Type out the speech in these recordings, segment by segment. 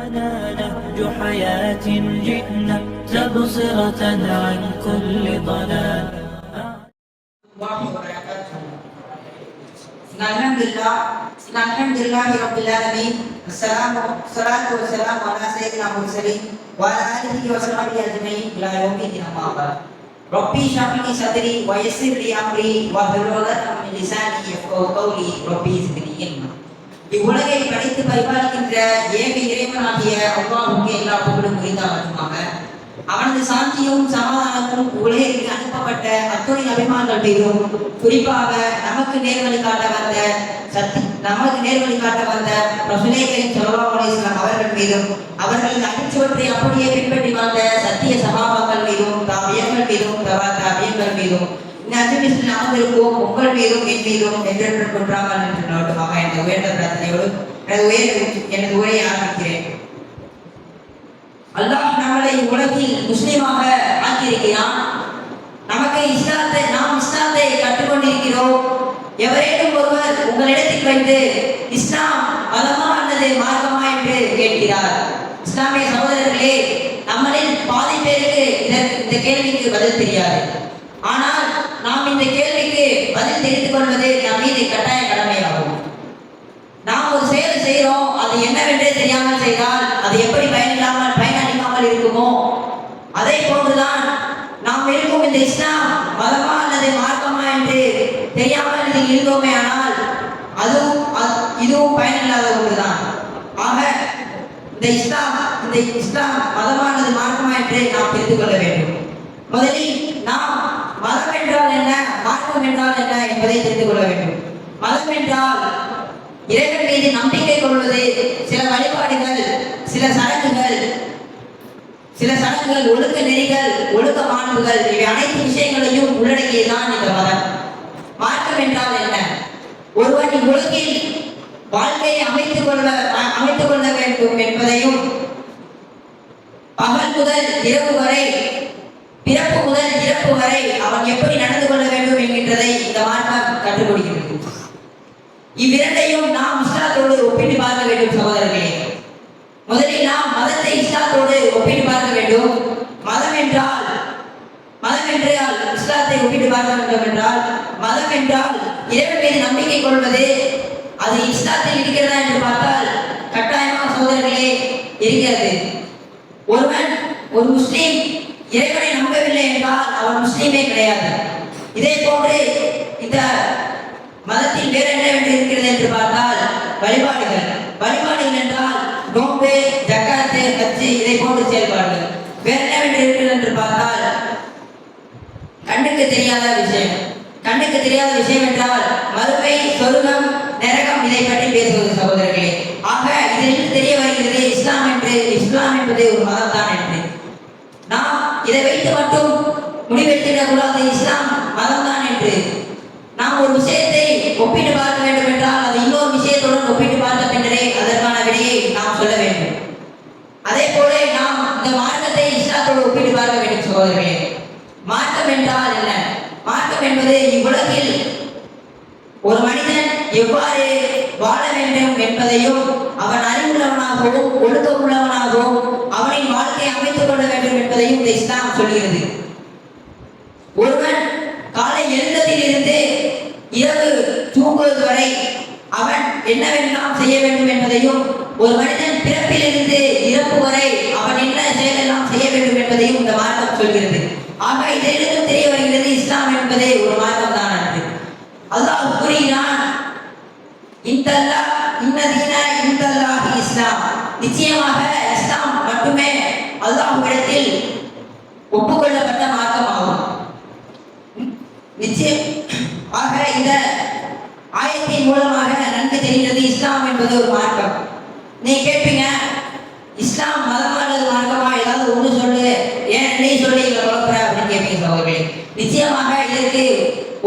لنا نهج حياة جئنا تبصرة عن كل ضلال الله وبركاته إن الحمد لله إن الحمد لله رب العالمين السلام الصلاة والسلام على سيدنا المرسلين وعلى آله وصحبه أجمعين إلى يوم الدين أما بعد ربي اشرح لي صدري ويسر لي أمري واحلل عقدة من لساني يفقهوا قولي ربي زدني علما இவ்வுலகை படைத்து பரிபாலிக்கின்ற ஏக இறைவனாகிய அல்லாஹ்வுக்கு எல்லா புகழும் உரித்தாவற்றுமாக அவனது சாந்தியும் சமாதானமும் உலகிற்கு அனுப்பப்பட்ட அத்துணை அபிமான்கள் மீதும் குறிப்பாக நமக்கு நேர்வழி காட்ட வந்த சத்தி நமக்கு நேர்வழி காட்ட வந்த ரசுலேகரின் சொல்லலாம் அவர்கள் மீதும் அவர்கள் அடிச்சுவற்றை அப்படியே பின்பற்றி வந்த சத்திய சகாபாக்கள் மீதும் தாவியங்கள் மீதும் தவா மீதும் இந்த அஜமிஸ்டில் அமர்ந்திருக்கும் உங்கள் மீதும் என் மீதும் என்றென்று கொன்றாமல் என்று நோட்டமாக எனது உயர்ந்த பிரார்த்தனையோடு எனது உயர் எனது உரையை ஆரம்பிக்கிறேன். அல்லாஹ் நம்மளை உலகில் முஸ்லீமாக ஆக்கியிருக்கிறான். நமக்கு இஸ்லாத்தை நாம் இஸ்லாத்தை கற்றுக்கொண்டிருக்கிறோம். எவரேனும் ஒருவர் உங்களிடத்தில் வந்து இஸ்லாம் மதமா அல்லது மார்க்கமா என்று கேட்கிறார். இஸ்லாமிய சகோதரர்களே நம்மளில் பாதி பேருக்கு இந்த கேள்விக்கு பதில் தெரியாது. ஆனால் நாம் இந்த கேள்விக்கு பதில் தெரிந்து கொள்வது நம் மீது கட்டாய கடமையாகும். நாம் ஒரு செயல் செய்கிறோம் அது என்னவென்றே தெரியாமல் செய்தால் அது எப்படி பயனில்லாமல் பயனளிக்காமல் இருக்குமோ அதே போன்றுதான் நாம் இருக்கும் இந்த இஸ்லாம் மதமா அல்லது மார்க்கமா என்று தெரியாமல் இதில் இருந்தோமே ஆனால் அதுவும் அது- இதுவும் பயனில்லாத ஒன்றுதான். ஆக இந்த இஸ்லாம் இந்த இஸ்லாம் மதமானது மாற்றமா மார்க்கமா என்று நாம் தெரிந்து கொள்ள வேண்டும். முதலில் நாம் மதம் என்றால் என்ன மார்க்கம் என்றால் என்ன என்பதை தெரிந்து கொள்ள வேண்டும். மதம் என்றால் இறைவன் மீது நம்பிக்கை கொள்வது சில வழிபாடுகள் சில சடங்குகள் சில சடங்குகள் ஒழுக்க நெறிகள் ஒழுக்க மாண்புகள் இவை அனைத்து விஷயங்களையும் உள்ளடக்கியதான் இந்த மதம் மார்க்கம் என்றால் என்ன ஒருவன் இவ்வுலகில் வாழ்க்கையை அமைத்துக் கொள்ள அமைத்துக் கொள்ள வேண்டும் என்பதையும் பகல் முதல் இரவு வரை பிறப்பு முதல் இறப்பு வரை அவன் எப்படி நடந்து கொள்ள வேண்டும் என்கின்றதை இந்த மார்க்கம் கற்றுக் கொடுக்கிறது இவ்விரண்டையும் நாம் இஸ்லாத்தோடு ஒப்பிட்டு பார்க்க வேண்டும் சகோதரர்களே. முதலில் நாம் மதத்தை இஸ்லாத்தோடு ஒப்பிட்டு பார்க்க வேண்டும். மதம் என்றால் மதம் என்றால் இஸ்லாத்தை ஒப்பிட்டு பார்க்க வேண்டும் என்றால் மதம் என்றால் இறைவன் மீது நம்பிக்கை கொள்வது அது இஸ்லாத்தில் இருக்கிறதா என்று பார்த்தால் கட்டாயமாக சோதனைகளே இருக்கிறது. ஒருவன் ஒரு முஸ்லீம் இறைவனை நம்பவில்லை என்றால் அவன் முஸ்லீமே கிடையாது. இதே போன்று இந்த மதத்தில் வேற என்னவென்று இருக்கிறது என்று பார்த்தால் வழிபாடுகள். வழிபாடுகள் என்றால் நோம்பு ஜக்காத்து கட்சி இதை போன்று செயல்பாடுகள். வேற என்னவென்று இருக்கிறது என்று பார்த்தால் கண்ணுக்கு தெரியாத விஷயம். கண்ணுக்கு தெரியாத விஷயம் என்றால் மறுமை சொருகம் நரகம் இதை பற்றி பேசுவது சகோதரர்களே. ஆக இதிலிருந்து தெரிய வருகிறது இஸ்லாம் என்று இஸ்லாம் என்பது ஒரு மதம் தான் என்று. நாம் இதை வைத்து மட்டும் முடிவெடுத்துவிடக் கூடாது இஸ்லாம் மதம் தான் என்று. நாம் ஒரு விஷயத்தை ஒப்பிட்டு பார்க்க வேண்டும் என்றால் அது இன்னொரு விஷயத்துடன் ஒப்பிட்டு பார்த்த பின்னரே அதற்கான விடையை நாம் சொல்ல வேண்டும். அதே போல நாம் இந்த மார்க்கத்தை இஸ்லாத்தோடு ஒப்பிட்டு பார்க்க வேண்டும் சகோதரர்களே. மார்க்கம் என்றால் என்ன? மார்க்கம் என்பது இவ்வுலகில் ஒரு மனிதன் எவ்வாறு வாழ வேண்டும் என்பதையும் அவன் அறிவுள்ளவனாகவும் ஒழுக்கமுள்ளவனாகவும் அவனின் வாழ்க்கையை அமைத்துக் கொள்ள வேண்டும் என்பதையும் இந்த இஸ்லாம் சொல்கிறது. ஒருவன் காலை எழுந்ததில் இருந்து இரவு தூங்குவது வரை அவன் என்னவெல்லாம் செய்ய வேண்டும் என்பதையும் ஒரு மனிதன் பிறப்பிலிருந்து இறப்பு வரை அவன் என்ன செயலெல்லாம் செய்ய வேண்டும் என்பதையும் இந்த மார்க்கம் சொல்கிறது. ஆக இதிலிருந்து தெரிய வருகிறது இஸ்லாம் என்பதே ஒரு மார்க்கம் தான் என்று அல்லாஹ் கூறினான் இந்தல்லா இன்னதீன இந்தல்லாஹி இஸ்லாம். நிச்சயமாக இஸ்லாம் மட்டுமே அல்லாஹ்விடத்தில் ஒப்புக்கொள்ளப்பட்ட மார்க்கமாகும். நிச்சயம் ஆக இந்த ஆயத்தின் மூலமாக நன்கு தெரிகிறது இஸ்லாம் என்பது ஒரு மார்க்கம். நீ கேட்பீங்க இஸ்லாம் மதமானது மார்க்கமா? ஏதாவது ஒன்று சொல்லு. ஏன் நீ சொல்லி இவ்வளவு குழப்பற அப்படின்னு கேட்பீங்க சகோதரர்களே. நிச்சயமாக இதற்கு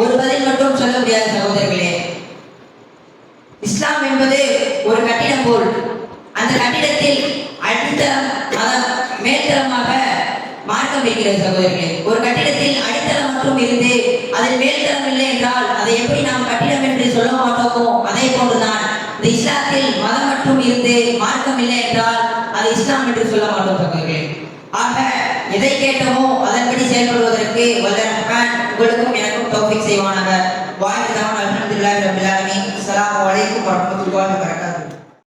ஒரு பதில் மட்டும் சொல்ல முடியாது சகோதரர்களே. இஸ்லாம் என்பது ஒரு கட்டிடம் போல். அந்த கட்டிடத்தில் அடித்தளம் மதம் மேல்தளமாக மார்க்கம் இருக்கிறது சகோதரர்களே ஒரு கட்டிடத்தில் அடித்தளம் மட்டும் இருந்து அதில் மேல்தளம் இல்லை என்றால் அதை எப்படி நாம் கட்டிடம் என்று சொல்ல மாட்டோமோ? அதே போன்றுதான். இந்த இஸ்லாத்தில் மதம் மட்டும் இருந்து மார்க்கம் இல்லை என்றால் அது இஸ்லாம் என்று சொல்ல மாட்டோம் சகோதரர்களே ஆக எதை கேட்டோமோ அதன்படி செயல்படுவதற்கு வல்ல உங்களுக்கும் எனக்கும் தௌஃபீக் செய்வானாக. வாழ்க்கை अलैकुम वरहमतुल्लाहि व बरकातहू